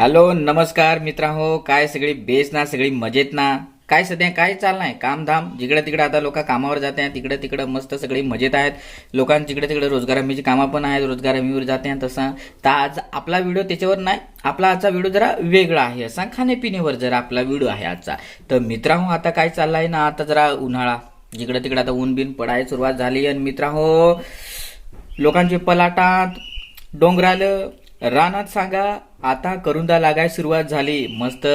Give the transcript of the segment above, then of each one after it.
Hello नमस्कार मित्रांनो. काय सगळी बेस ना सगळी मजेत ना? काय सध्या काय चाललंय? कामधाम? जिकडे तिकडे आता लोक कामावर जाते तिकडे तिकडे मस्त सगळी मजेत आहेत. लोकांना तिकडे तिकडे रोजगार हमीची कामं पण आहेत रोजगार हमीवर जाते तसा तसं. तर आज आपला व्हिडिओ त्याच्यावर नाही आपला आजचा व्हिडिओ जरा वेगळा आहे. असा खाण्यापिण्यावर जरा आपला व्हिडिओ आहे आजचा. तर मित्रांनो आता काय चाललंय ना आता जरा उन्हाळा. जिकडे तिकडे आता ऊन बिन पडायला सुरुवात झाली. आणि मित्रांनो लोकांचे पलाटात डोंगरालं रानात सांगा आता करुंदा लागाय सुरुवात झाली. मस्त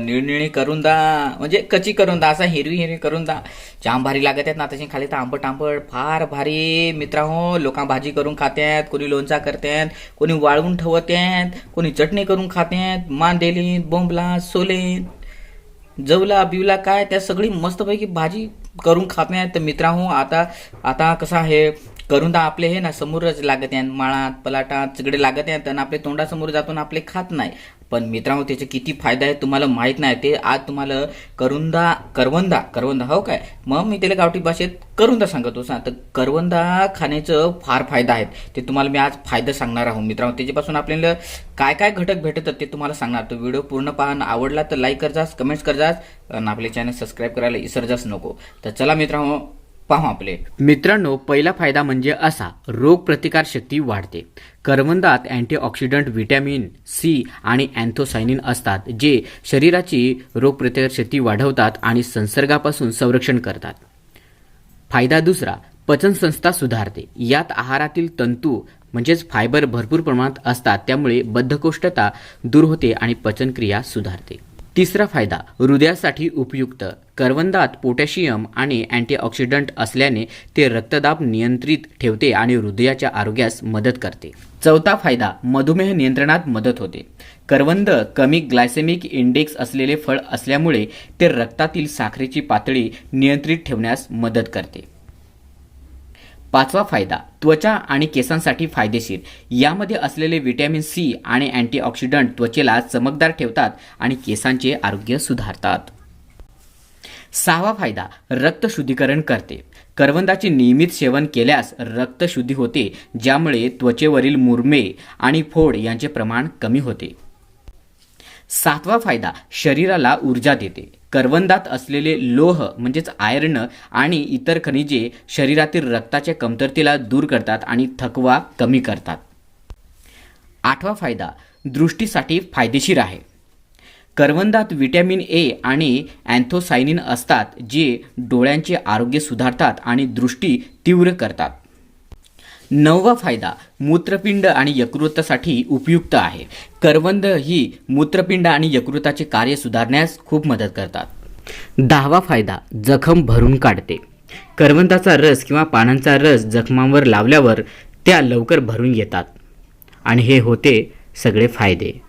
निळनिळी करुंदा म्हणजे कची करुंदा असा हिरवी हिरवी करुंदा. जाम भारी लागत आहेत ना तशी खाली तर आंबट आंबट फार भारी. मित्रांनो लोकां भाजी करून खात्यात कोणी लोणचा करतात कोणी वाळवून ठेवत्यात कोणी चटणी करून खात्यात मांदेली बोंबला सोले जवला बिवला काय त्या सगळी मस्तपैकी भाजी करून खात नाही तर मित्रांनो आता आता कसं आहे करून आपले हे ना समोरच लागत आहे माळात पलाटात सगळे लागत आहेत आणि आपले तोंडासमोर जातून आपले खात नाही. पण मित्रांनो त्याचे किती फायदा आहे तुम्हाला माहीत नाही. ते आज तुम्हाला करुंदा करवंदा करवंदा हो काय? मग मी त्याला गावठी भाषेत करुंदा सांगतो. सा तर करवंदा खाण्याचं फार फायदा आहेत. ते तुम्हाला मी आज फायदा सांगणार आहोत. मित्रांनो त्याच्यापासून आपल्याला काय काय घटक भेटतात ते तुम्हाला सांगणार. तो व्हिडिओ पूर्ण पाहणं आवडला तर लाईक करजास कमेंट्स करजास आणि आपले चॅनल सबस्क्राईब करायला विसरजाच नको. तर चला मित्रांनो पाहू आपले. मित्रांनो पहिला फायदा म्हणजे असा रोगप्रतिकारशक्ती वाढते. करवंदात अँटीऑक्सिडंट व्हिटॅमिन सी आणि अँथोसायनिन असतात जे शरीराची रोगप्रतिकार शक्ती वाढवतात आणि संसर्गापासून संरक्षण करतात. फायदा दुसरा पचनसंस्था सुधारते. यात आहारातील तंतू म्हणजेच फायबर भरपूर प्रमाणात असतात त्यामुळे बद्धकोष्ठता दूर होते आणि पचनक्रिया सुधारते. तिसरा फायदा हृदयासाठी उपयुक्त. करवंदात पोटॅशियम आणि अँटीऑक्सिडंट असल्याने ते रक्तदाब नियंत्रित ठेवते आणि हृदयाच्या आरोग्यास मदत करते. चौथा फायदा मधुमेह नियंत्रणात मदत होते. करवंद कमी ग्लायसेमिक इंडेक्स असलेले फळ असल्यामुळे ते रक्तातील साखरेची पातळी नियंत्रित ठेवण्यास मदत करते. पाचवा फायदा त्वचा आणि केसांसाठी फायदेशीर. यामध्ये असलेले व्हिटॅमिन सी आणि अँटीऑक्सिडंट त्वचेला चमकदार ठेवतात आणि केसांचे आरोग्य सुधारतात. सहावा फायदा रक्त शुद्धीकरण करते. करवंदाचे नियमित सेवन केल्यास रक्त शुद्धी होते ज्यामुळे त्वचेवरील मुरमे आणि फोड यांचे प्रमाण कमी होते. सातवा फायदा शरीराला ऊर्जा देते. करवंदात असलेले लोह म्हणजेच आयर्न आणि इतर खनिजे शरीरातील रक्ताच्या कमतरतेला दूर करतात आणि थकवा कमी करतात. आठवा फायदा दृष्टीसाठी फायदेशीर आहे. करवंदात व्हिटॅमिन ए आणि अँथोसायनिन असतात जे डोळ्यांचे आरोग्य सुधारतात आणि दृष्टी तीव्र करतात. नववा फायदा मूत्रपिंड आणि यकृतासाठी उपयुक्त आहे. करवंद ही मूत्रपिंड आणि यकृताचे कार्य सुधारण्यास खूप मदत करतात. दहावा फायदा जखम भरून काढते. करवंदाचा रस किंवा पानांचा रस जखमांवर लावल्यावर त्या लवकर भरून येतात. आणि हे होते सगळे फायदे.